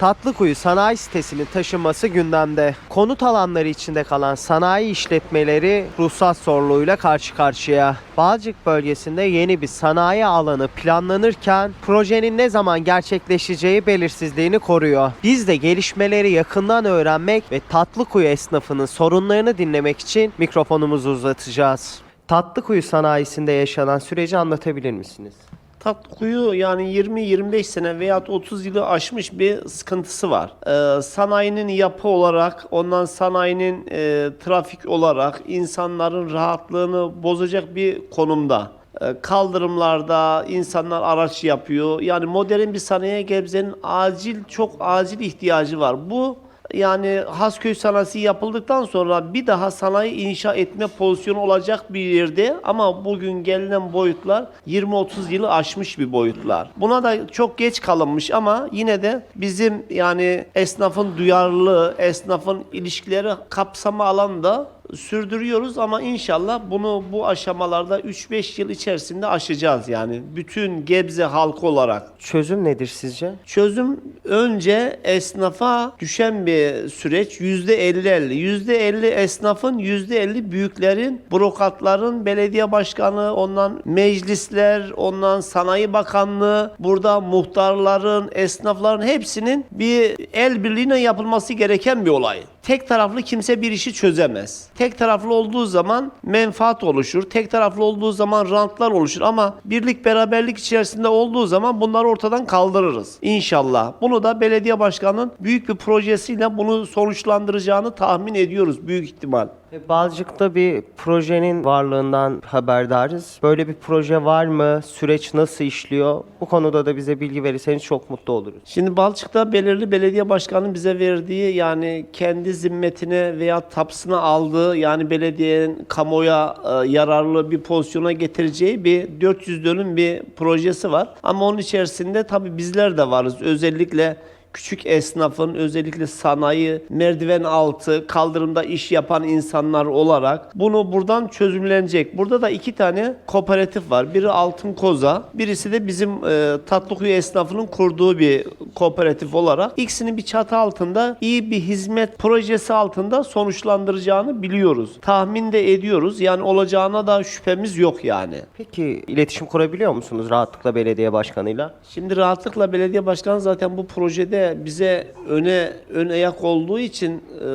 Tatlıkuyu sanayi sitesinin taşınması gündemde. Konut alanları içinde kalan sanayi işletmeleri ruhsat sorunuyla karşı karşıya. Balcık bölgesinde yeni bir sanayi alanı planlanırken projenin ne zaman gerçekleşeceği belirsizliğini koruyor. Biz de gelişmeleri yakından öğrenmek ve Tatlıkuyu esnafının sorunlarını dinlemek için mikrofonumuzu uzatacağız. Tatlıkuyu sanayisinde yaşanan süreci anlatabilir misiniz? Tatlıkuyu yani 20-25 sene veya 30 yılı aşmış bir sıkıntısı var. Ee, sanayinin yapı olarak, ondan sanayinin e, trafik olarak insanların rahatlığını bozacak bir konumda. Ee, kaldırımlarda insanlar araç yapıyor. Yani modern bir sanayiye Gebze'nin acil, çok acil ihtiyacı var. Bu yani Hasköy sanayisi yapıldıktan sonra bir daha sanayi inşa etme pozisyonu olacak bir yerde ama bugün gelinen boyutlar 20-30 yılı aşmış bir boyutlar. Buna da çok geç kalınmış ama yine de bizim yani esnafın duyarlılığı, esnafın ilişkileri kapsama alanda sürdürüyoruz ama inşallah bunu bu aşamalarda 3-5 yıl içerisinde aşacağız yani bütün Gebze halkı olarak. Çözüm nedir sizce? Çözüm önce esnafa düşen bir süreç %50-50. %50 esnafın, %50 büyüklerin, bürokratların, belediye başkanı, ondan meclisler, ondan sanayi bakanlığı, burada muhtarların, esnafların hepsinin bir el birliğine yapılması gereken bir olay. Tek taraflı kimse bir işi çözemez. Tek taraflı olduğu zaman menfaat oluşur. Tek taraflı olduğu zaman rantlar oluşur ama birlik beraberlik içerisinde olduğu zaman bunları ortadan kaldırırız. İnşallah. Bunu da belediye başkanının büyük bir projesiyle bunu sonuçlandıracağını tahmin ediyoruz büyük ihtimal. E, Balcık'ta bir projenin varlığından haberdarız. Böyle bir proje var mı? Süreç nasıl işliyor? Bu konuda da bize bilgi verirseniz çok mutlu oluruz. Şimdi Balçık'ta belirli belediye başkanının bize verdiği yani kendi zimmetine veya tapsına aldığı yani belediyenin kamuoya e, yararlı bir pozisyona getireceği bir 400 dönüm bir projesi var. Ama onun içerisinde tabii bizler de varız. Özellikle küçük esnafın özellikle sanayi, merdiven altı, kaldırımda iş yapan insanlar olarak bunu buradan çözümlenecek. Burada da iki tane kooperatif var. Biri Altın Koza, birisi de bizim e, Tatlıkuyu esnafının kurduğu bir kooperatif olarak ikisinin bir çatı altında iyi bir hizmet projesi altında sonuçlandıracağını biliyoruz. Tahmin de ediyoruz. Yani olacağına da şüphemiz yok yani. Peki iletişim kurabiliyor musunuz rahatlıkla belediye başkanıyla? Şimdi rahatlıkla belediye başkanı zaten bu projede bize öne ön ayak olduğu için e,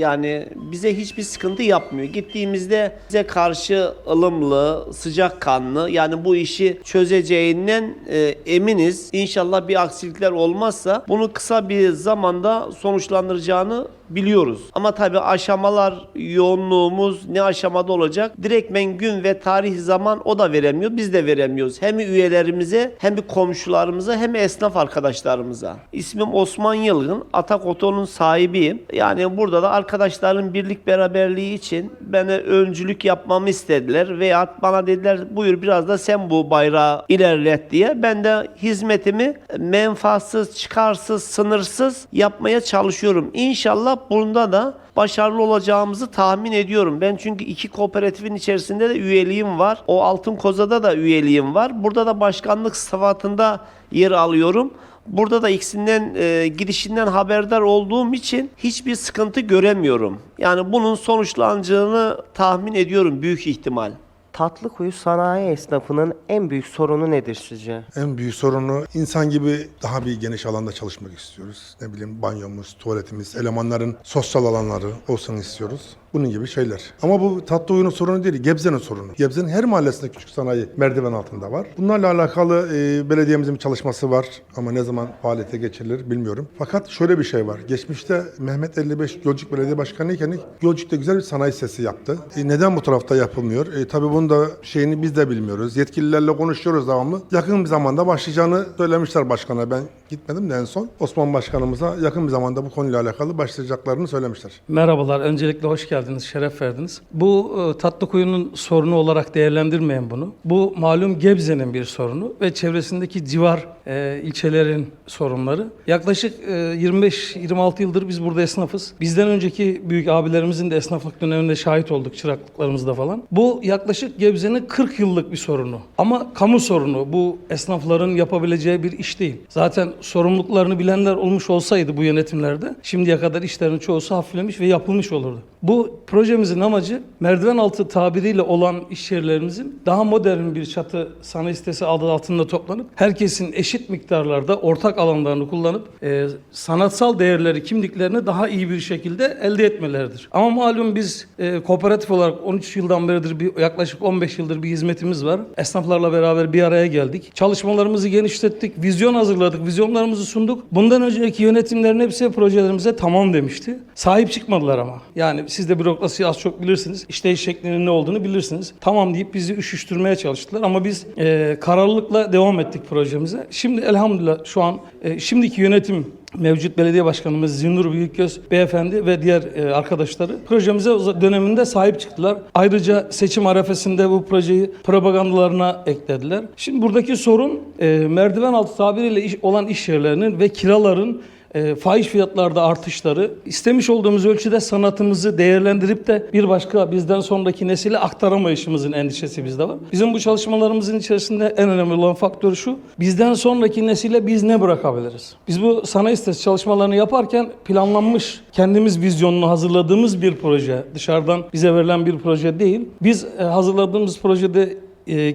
yani bize hiçbir sıkıntı yapmıyor. Gittiğimizde bize karşı ılımlı, sıcakkanlı yani bu işi çözeceğinden e, eminiz. İnşallah bir aksilikler olmazsa bunu kısa bir zamanda sonuçlandıracağını biliyoruz. Ama tabii aşamalar yoğunluğumuz ne aşamada olacak? Direktmen gün ve tarih zaman o da veremiyor. Biz de veremiyoruz. Hem üyelerimize hem bir komşularımıza hem esnaf arkadaşlarımıza. İsmim Osman Yılgın. Atak Oto'nun sahibiyim. Yani burada da arkadaşların birlik beraberliği için bana öncülük yapmamı istediler. Veya bana dediler buyur biraz da sen bu bayrağı ilerlet diye. Ben de hizmetimi menfaatsız, çıkarsız, sınırsız yapmaya çalışıyorum. İnşallah bunda da başarılı olacağımızı tahmin ediyorum. Ben çünkü iki kooperatifin içerisinde de üyeliğim var. O Altın Koza'da da üyeliğim var. Burada da başkanlık sıfatında yer alıyorum. Burada da ikisinden e, gidişinden haberdar olduğum için hiçbir sıkıntı göremiyorum. Yani bunun sonuçlanacağını tahmin ediyorum büyük ihtimal. Tatlıkuyu sanayi esnafının en büyük sorunu nedir sizce? En büyük sorunu insan gibi daha bir geniş alanda çalışmak istiyoruz. Ne bileyim banyomuz, tuvaletimiz, elemanların sosyal alanları olsun istiyoruz. Bunun gibi şeyler. Ama bu tatlı oyunun sorunu değil, Gebze'nin sorunu. Gebze'nin her mahallesinde küçük sanayi merdiven altında var. Bunlarla alakalı e, belediyemizin bir çalışması var ama ne zaman faaliyete geçirilir bilmiyorum. Fakat şöyle bir şey var. Geçmişte Mehmet 55 Gölcük Belediye Başkanı iken Gölcük'te güzel bir sanayi sitesi yaptı. E, neden bu tarafta yapılmıyor? E, tabii bunun da şeyini biz de bilmiyoruz. Yetkililerle konuşuyoruz devamlı. Yakın bir zamanda başlayacağını söylemişler başkana. Ben gitmedim de en son. Osman Başkanımıza yakın bir zamanda bu konuyla alakalı başlayacaklarını söylemişler. Merhabalar, öncelikle hoş geldiniz, şeref verdiniz. Bu e, Tatlıkuyu'nun sorunu olarak değerlendirmeyin bunu. Bu malum Gebze'nin bir sorunu ve çevresindeki civar e, ilçelerin sorunları. Yaklaşık e, 25-26 yıldır biz burada esnafız. Bizden önceki büyük abilerimizin de esnaflık döneminde şahit olduk çıraklıklarımızda falan. Bu yaklaşık Gebze'nin 40 yıllık bir sorunu. Ama kamu sorunu bu esnafların yapabileceği bir iş değil. Zaten sorumluluklarını bilenler olmuş olsaydı bu yönetimlerde şimdiye kadar işlerin çoğusu hafiflemiş ve yapılmış olurdu. Bu projemizin amacı merdiven altı tabiriyle olan iş yerlerimizin daha modern bir çatı sanayi sitesi adı altında toplanıp herkesin eşit miktarlarda ortak alanlarını kullanıp e, sanatsal değerleri, kimliklerini daha iyi bir şekilde elde etmeleridir. Ama malum biz e, kooperatif olarak 13 yıldan beridir bir yaklaşık 15 yıldır bir hizmetimiz var. Esnaflarla beraber bir araya geldik. Çalışmalarımızı genişlettik, vizyon hazırladık, vizyonlarımızı sunduk. Bundan önceki yönetimlerin hepsi projelerimize tamam demişti. Sahip çıkmadılar ama. Yani siz de bürokrasiyi az çok bilirsiniz. İşleyiş şeklinin ne olduğunu bilirsiniz. Tamam deyip bizi üşüştürmeye çalıştılar ama biz e, kararlılıkla devam ettik projemize. Şimdi elhamdülillah şu an e, şimdiki yönetim mevcut belediye başkanımız Zinnur Büyükgöz beyefendi ve diğer e, arkadaşları projemize döneminde sahip çıktılar. Ayrıca seçim arefesinde bu projeyi propagandalarına eklediler. Şimdi buradaki sorun e, merdiven altı tabiriyle iş, olan iş yerlerinin ve kiraların e, fahiş fiyatlarda artışları, istemiş olduğumuz ölçüde sanatımızı değerlendirip de bir başka bizden sonraki nesile aktaramayışımızın endişesi bizde var. Bizim bu çalışmalarımızın içerisinde en önemli olan faktör şu, bizden sonraki nesile biz ne bırakabiliriz? Biz bu sanayi sitesi çalışmalarını yaparken planlanmış, kendimiz vizyonunu hazırladığımız bir proje, dışarıdan bize verilen bir proje değil. Biz e, hazırladığımız projede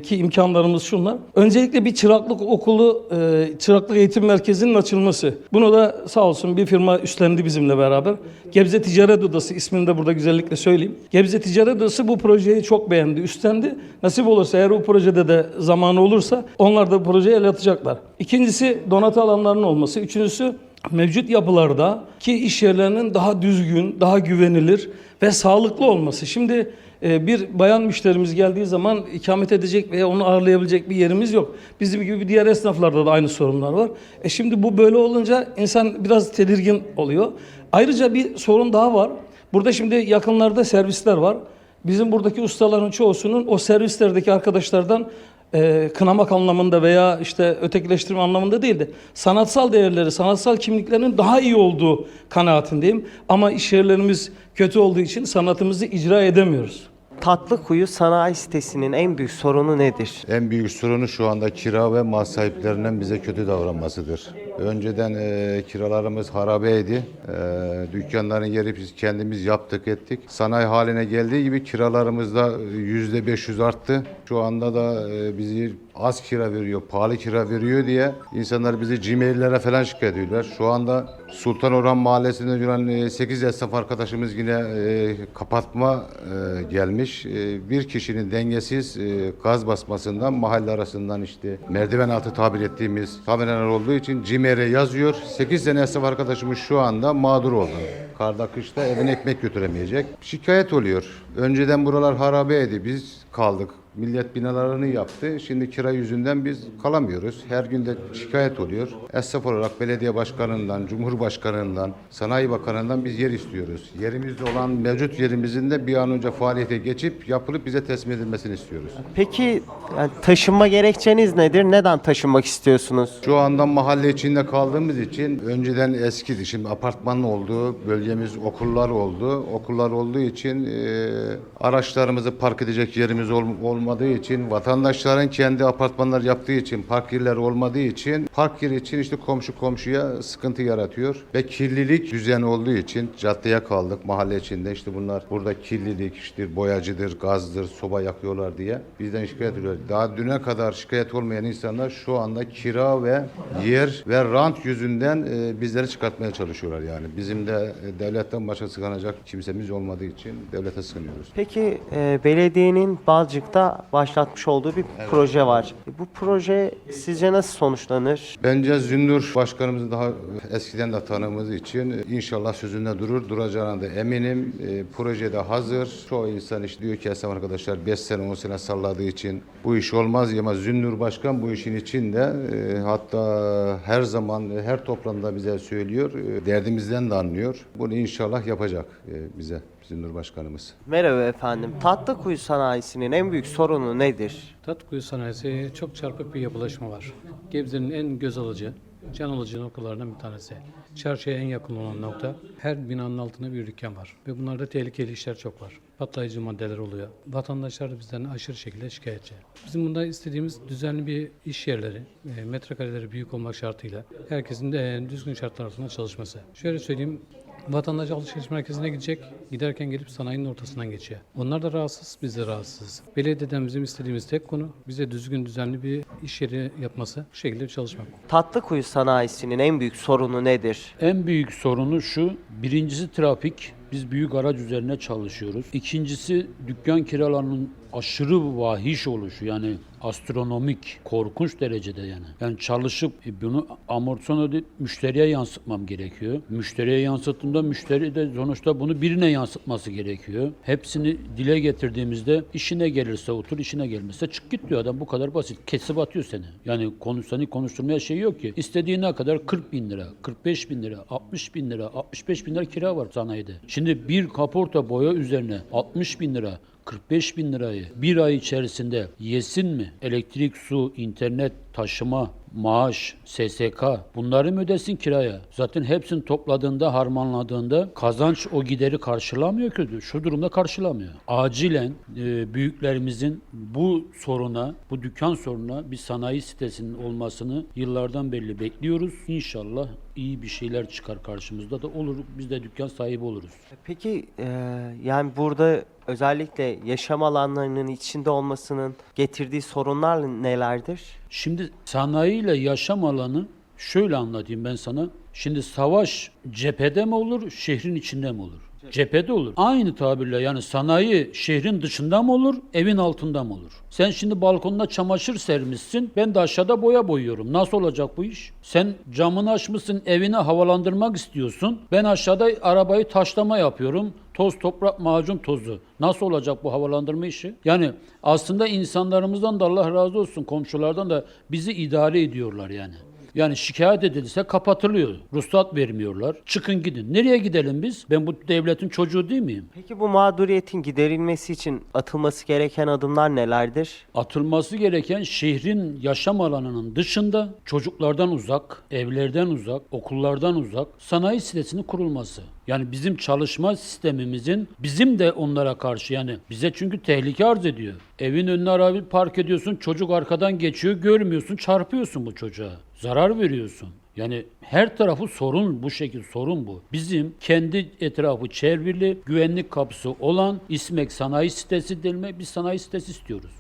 ki imkanlarımız şunlar. Öncelikle bir çıraklık okulu, e, çıraklık eğitim merkezinin açılması. Bunu da sağ olsun bir firma üstlendi bizimle beraber. Gebze Ticaret Odası ismini de burada güzellikle söyleyeyim. Gebze Ticaret Odası bu projeyi çok beğendi, üstlendi. Nasip olursa eğer bu projede de zamanı olursa onlar da projeye el atacaklar. İkincisi donatı alanlarının olması. Üçüncüsü mevcut yapılarda ki iş yerlerinin daha düzgün, daha güvenilir ve sağlıklı olması. Şimdi bir bayan müşterimiz geldiği zaman ikamet edecek veya onu ağırlayabilecek bir yerimiz yok. Bizim gibi diğer esnaflarda da aynı sorunlar var. E şimdi bu böyle olunca insan biraz tedirgin oluyor. Ayrıca bir sorun daha var. Burada şimdi yakınlarda servisler var. Bizim buradaki ustaların çoğusunun o servislerdeki arkadaşlardan e, kınamak anlamında veya işte ötekileştirme anlamında değil de sanatsal değerleri, sanatsal kimliklerinin daha iyi olduğu kanaatindeyim. Ama iş yerlerimiz kötü olduğu için sanatımızı icra edemiyoruz. Tatlıkuyu sanayi sitesinin en büyük sorunu nedir? En büyük sorunu şu anda kira ve mal sahiplerinin bize kötü davranmasıdır. Önceden e, kiralarımız harabeydi. E, dükkanların yeri biz kendimiz yaptık ettik. Sanayi haline geldiği gibi kiralarımız da yüzde 500 arttı. Şu anda da e, bizi az kira veriyor, pahalı kira veriyor diye insanlar bizi Gmail'lere falan şikayet ediyorlar. Şu anda Sultan Orhan Mahallesi'nde duran 8 esnaf arkadaşımız yine e, kapatma e, gelmiş. E, bir kişinin dengesiz e, gaz basmasından mahalle arasından işte merdiven altı tabir ettiğimiz tabirler olduğu için CİMER'e yazıyor. 8 tane esnaf arkadaşımız şu anda mağdur oldu. Karda kışta evine ekmek götüremeyecek. Şikayet oluyor. Önceden buralar harabeydi. Biz kaldık. Millet binalarını yaptı. Şimdi kira yüzünden biz kalamıyoruz. Her gün de şikayet oluyor. Esnaf olarak belediye başkanından, cumhurbaşkanından, sanayi bakanından biz yer istiyoruz. Yerimizde olan mevcut yerimizin de bir an önce faaliyete geçip yapılıp bize teslim edilmesini istiyoruz. Peki yani taşınma gerekçeniz nedir? Neden taşınmak istiyorsunuz? Şu anda mahalle içinde kaldığımız için önceden eskidi. Şimdi apartman oldu, bölgemiz okullar oldu. Okullar olduğu için e, araçlarımızı park edecek yerimiz ol- olmadığı için, vatandaşların kendi apartmanlar yaptığı için, park yerleri olmadığı için, park yeri için işte komşu komşuya sıkıntı yaratıyor. Ve kirlilik düzeni olduğu için caddeye kaldık mahalle içinde. işte bunlar burada kirlilik, işte boyacıdır, gazdır, soba yakıyorlar diye bizden şikayet ediyor. Daha düne kadar şikayet olmayan insanlar şu anda kira ve yer ve rant yüzünden e, bizleri çıkartmaya çalışıyorlar yani. Bizim de e, devletten başka sıkınacak kimsemiz olmadığı için devlete sığınıyoruz. Peki e, belediyenin Balcık'ta başlatmış olduğu bir proje var. Bu proje sizce nasıl sonuçlanır? Bence Zünnur Başkanımızı daha eskiden de tanıdığımız için inşallah sözünde durur, duracağına da eminim. E, projede hazır. Çoğu insan işte diyor ki esnaf arkadaşlar 5 sene 10 sene salladığı için bu iş olmaz ama Zünnur Başkan bu işin içinde e, hatta her zaman her toplantıda bize söylüyor. E, derdimizden de anlıyor. Bunu inşallah yapacak e, bize Zünnur Başkanımız. Merhaba efendim. Tatlıkuyu sanayisinin en büyük sorunu nedir? Tatkuyu sanayisi çok çarpık bir yapılaşma var. Gebze'nin en göz alıcı, can alıcı noktalardan bir tanesi. Çarşıya en yakın olan nokta. Her binanın altında bir dükkan var. Ve bunlarda tehlikeli işler çok var. Patlayıcı maddeler oluyor. Vatandaşlar da bizden aşırı şekilde şikayetçi. Bizim bunda istediğimiz düzenli bir iş yerleri, e, metrekareleri büyük olmak şartıyla herkesin de e, düzgün şartlar altında çalışması. Şöyle söyleyeyim, Vatandaş alışveriş merkezine gidecek, giderken gelip sanayinin ortasından geçiyor. Onlar da rahatsız, biz de rahatsız. Belediyeden bizim istediğimiz tek konu bize düzgün düzenli bir iş yeri yapması, bu şekilde çalışmak. Tatlıkuyu sanayisinin en büyük sorunu nedir? En büyük sorunu şu. Birincisi trafik. Biz büyük araç üzerine çalışıyoruz. İkincisi dükkan kiralarının aşırı vahiş oluşu yani astronomik, korkunç derecede yani. Yani çalışıp e, bunu amortisyon ödeyip müşteriye yansıtmam gerekiyor. Müşteriye yansıttığımda müşteri de sonuçta bunu birine yansıtması gerekiyor. Hepsini dile getirdiğimizde işine gelirse otur, işine gelmezse çık git diyor adam. Bu kadar basit. Kesip atıyor seni. Yani konuşsanı konuşturmaya şey yok ki. İstediğine kadar 40 bin lira, 45 bin lira, 60 bin lira, 65 bin lira kira var sanayide. Şimdi bir kaporta boya üzerine 60 bin lira, 45 bin lirayı bir ay içerisinde yesin mi? Elektrik, su, internet, taşıma, maaş, SSK bunları mı ödesin kiraya? Zaten hepsini topladığında, harmanladığında kazanç o gideri karşılamıyor ki. Şu durumda karşılamıyor. Acilen e, büyüklerimizin bu soruna, bu dükkan sorununa bir sanayi sitesinin olmasını yıllardan beri bekliyoruz. İnşallah iyi bir şeyler çıkar karşımızda da olur. Biz de dükkan sahibi oluruz. Peki e, yani burada özellikle yaşam alanlarının içinde olmasının getirdiği sorunlar nelerdir? Şimdi sanayi ile yaşam alanı şöyle anlatayım ben sana. Şimdi savaş cephede mi olur, şehrin içinde mi olur? Cephede olur. Aynı tabirle yani sanayi şehrin dışında mı olur, evin altında mı olur? Sen şimdi balkonda çamaşır sermişsin, ben de aşağıda boya boyuyorum. Nasıl olacak bu iş? Sen camını açmışsın, evini havalandırmak istiyorsun. Ben aşağıda arabayı taşlama yapıyorum. Toz, toprak, macun tozu. Nasıl olacak bu havalandırma işi? Yani aslında insanlarımızdan da Allah razı olsun, komşulardan da bizi idare ediyorlar yani. Yani şikayet edilirse kapatılıyor. Ruhsat vermiyorlar. Çıkın gidin. Nereye gidelim biz? Ben bu devletin çocuğu değil miyim? Peki bu mağduriyetin giderilmesi için atılması gereken adımlar nelerdir? Atılması gereken şehrin yaşam alanının dışında çocuklardan uzak, evlerden uzak, okullardan uzak sanayi sitesinin kurulması. Yani bizim çalışma sistemimizin bizim de onlara karşı yani bize çünkü tehlike arz ediyor. Evin önüne arabayı park ediyorsun, çocuk arkadan geçiyor, görmüyorsun, çarpıyorsun bu çocuğa. Zarar veriyorsun. Yani her tarafı sorun bu şekilde sorun bu. Bizim kendi etrafı çevrili güvenlik kapısı olan İSMEK sanayi sitesi delme bir sanayi sitesi istiyoruz.